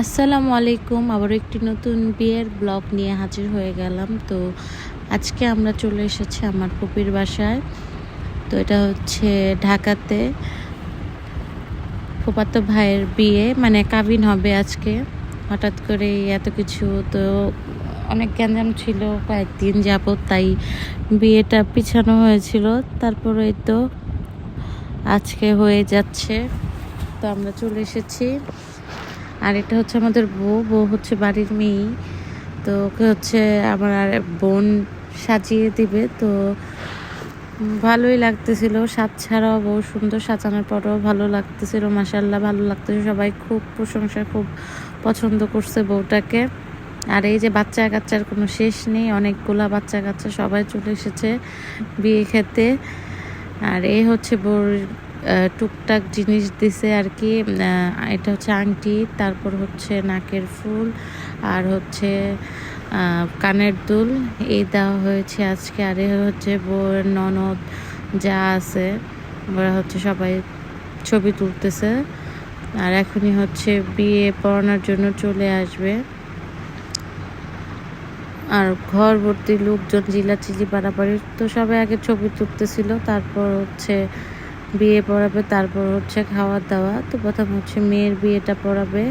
আসসালামু আলাইকুম আবার একটি নতুন বিয়ের ব্লগ নিয়ে হাজির হয়ে গেলাম। তো আজকে আমরা চলে এসেছি আমার পুপির বাসায়। তো এটা হচ্ছে ঢাকাতে ফুপাতো ভাইয়ের বিয়ে মানে কাবিন হবে আজকে। হঠাৎ করে এত কিছু, তো অনেক গ্যাঞ্জাম ছিল, কয়েকদিন যাবত তাই বিয়েটা পিছানো হয়েছিল। তারপরে তো আজকে হয়ে যাচ্ছে। তো আমরা চলে এসেছি। আর এটা হচ্ছে আমাদের বউ। বউ হচ্ছে বাড়ির মেয়ে। তো ওকে হচ্ছে আমার আর বোন সাজিয়ে দিবে। তো ভালোই লাগতেছিল। সাজ ছাড়াও বউ সুন্দর সাজানোর পরেও ভালো লাগতেছিল। মাসাল্লাহ ভালো লাগতেছিল সবাই খুব প্রশংসা, খুব পছন্দ করছে বউটাকে। আর এই যে বাচ্চা কাচ্চার কোনো শেষ নেই। অনেকগুলা বাচ্চা কাচ্চা সবাই চলে এসেছে বিয়ে খেতে। আর এই হচ্ছে বউর টুকটাক জিনিস দিছে আর কি। এটা হচ্ছে আংটি, তারপর হচ্ছে নাকের ফুল, আর হচ্ছে কানের দুল। এই দেওয়া হয়েছে আজকে। আর এ হচ্ছে বউয়ের ননদ যা আছে, ওরা হচ্ছে সবাই ছবি তুলতেছে। আর এখনই হচ্ছে বিয়ে পড়ানোর জন্য চলে আসবে। আর ঘর ভর্তি লোকজন চিল্লাচিল্লি পাড়াপাড়ি তো সবাই আগে ছবি তুলতেছিল। তারপর হচ্ছে বিয়ে পড়াবে তারপর হচ্ছে খাওয়া দাওয়া। তো প্রথম হচ্ছে মেয়ের বিয়েটা পড়াবে।